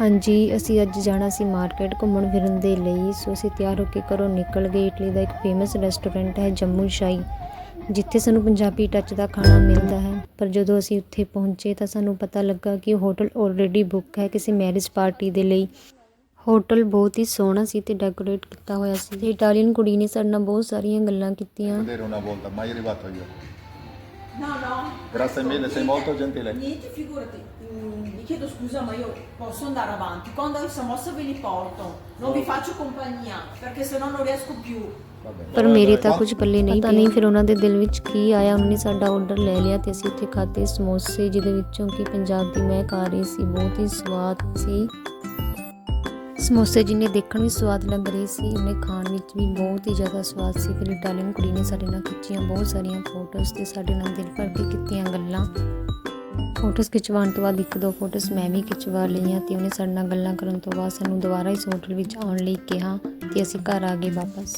ਹਾਂਜੀ, ਅਸੀਂ ਅੱਜ ਜਾਣਾ ਸੀ ਮਾਰਕੀਟ ਘੁੰਮਣ ਫਿਰਨ ਦੇ ਲਈ, ਸੋ ਅਸੀਂ ਤਿਆਰ ਹੋ ਕੇ ਘਰੋਂ ਨਿਕਲ ਗਏ। ਇਟਲੀ ਦਾ ਇੱਕ ਫੇਮਸ ਰੈਸਟੋਰੈਂਟ ਹੈ ਜੰਮੂ ਸ਼ਾਹੀ, ਜਿੱਥੇ ਸਾਨੂੰ ਪੰਜਾਬੀ ਟੱਚ ਦਾ ਖਾਣਾ ਮਿਲਦਾ ਹੈ। ਪਰ ਜਦੋਂ ਅਸੀਂ ਉੱਥੇ ਪਹੁੰਚੇ ਤਾਂ ਸਾਨੂੰ ਪਤਾ ਲੱਗਾ ਕਿ ਹੋਟਲ ਆਲਰੇਡੀ ਬੁੱਕ ਹੈ ਕਿਸੇ ਮੈਰਿਜ ਪਾਰਟੀ ਦੇ ਲਈ। ਹੋਟਲ ਬਹੁਤ ਹੀ ਸੋਹਣਾ ਸੀ ਤੇ ਡੈਕੋਰੇਟ ਕੀਤਾ ਹੋਇਆ ਸੀ। ਤੇ ਇਟਾਲੀਅਨ ਕੁੜੀ ਨੇ ਸਾਡੇ ਨਾਲ ਬਹੁਤ ਸਾਰੀਆਂ ਗੱਲਾਂ ਕੀਤੀਆਂ। No, no. Grazie mille, sei molto gentile. Niente, figurati. Mm, Vi chiedo scusa, ma io posso andare avanti. Quando ho samosa ve li porto. Non vi faccio compagnia, perché sennò non riesco più. Va bene. ਪਰ ਮੇਰੇ ਤਾਂ ਕੁਝ ਪੱਲੇ ਨਹੀਂ ਪਤਾ ਨਹੀਂ ਫਿਰ ਉਹਨਾਂ ਦੇ ਦਿਲ ਵਿੱਚ ਕੀ ਆਇਆ ਉਹਨਾਂ ਨੇ ਸਾਡਾ ਆਰਡਰ ਲੈ ਲਿਆ ਤੇ ਅਸੀਂ ਉੱਥੇ ਖਾਦੇ ਸਮੋਸੇ ਜਿਹਦੇ ਵਿੱਚੋਂ ਕਿ ਪੰਜਾਬ ਦੀ ਮਹਿਕ ਆ ਰਹੀ ਸੀ ਬਹੁਤ ਹੀ ਸਵਾਦ ਸੀ ਸਮੋਸੇ ਜਿੰਨੇ ਦੇਖਣ ਵਿੱਚ ਸਵਾਦ ਲੱਗ ਰਹੇ ਸੀ, ਉਹਨੇ ਖਾਣ ਵਿੱਚ ਵੀ ਬਹੁਤ ਹੀ ਜ਼ਿਆਦਾ ਸਵਾਦ ਸੀ। ਫਿਰ ਇਟਾਲੀਅਨ ਕੁੜੀ ਨੇ ਸਾਡੇ ਨਾਲ ਖਿੱਚੀਆਂ ਬਹੁਤ ਸਾਰੀਆਂ ਫੋਟੋਜ਼ ਤੇ ਸਾਡੇ ਨਾਲ ਦਿਲ ਭਰ ਕੇ ਕੀਤੀਆਂ ਗੱਲਾਂ। ਫੋਟੋਜ਼ ਖਿਚਵਾਉਣ ਤੋਂ ਬਾਅਦ ਇੱਕ ਦੋ ਫੋਟੋਜ਼ ਮੈਂ ਵੀ ਖਿਚਵਾ ਲਈਆਂ ਤੇ ਉਹਨੇ ਸਾਡੇ ਨਾਲ ਗੱਲਾਂ ਕਰਨ ਤੋਂ ਬਾਅਦ ਸਾਨੂੰ ਦੁਬਾਰਾ ਇਸ ਹੋਟਲ ਵਿੱਚ ਆਉਣ ਲਈ ਕਿਹਾ ਤੇ ਅਸੀਂ ਘਰ ਆ ਗਏ ਵਾਪਸ।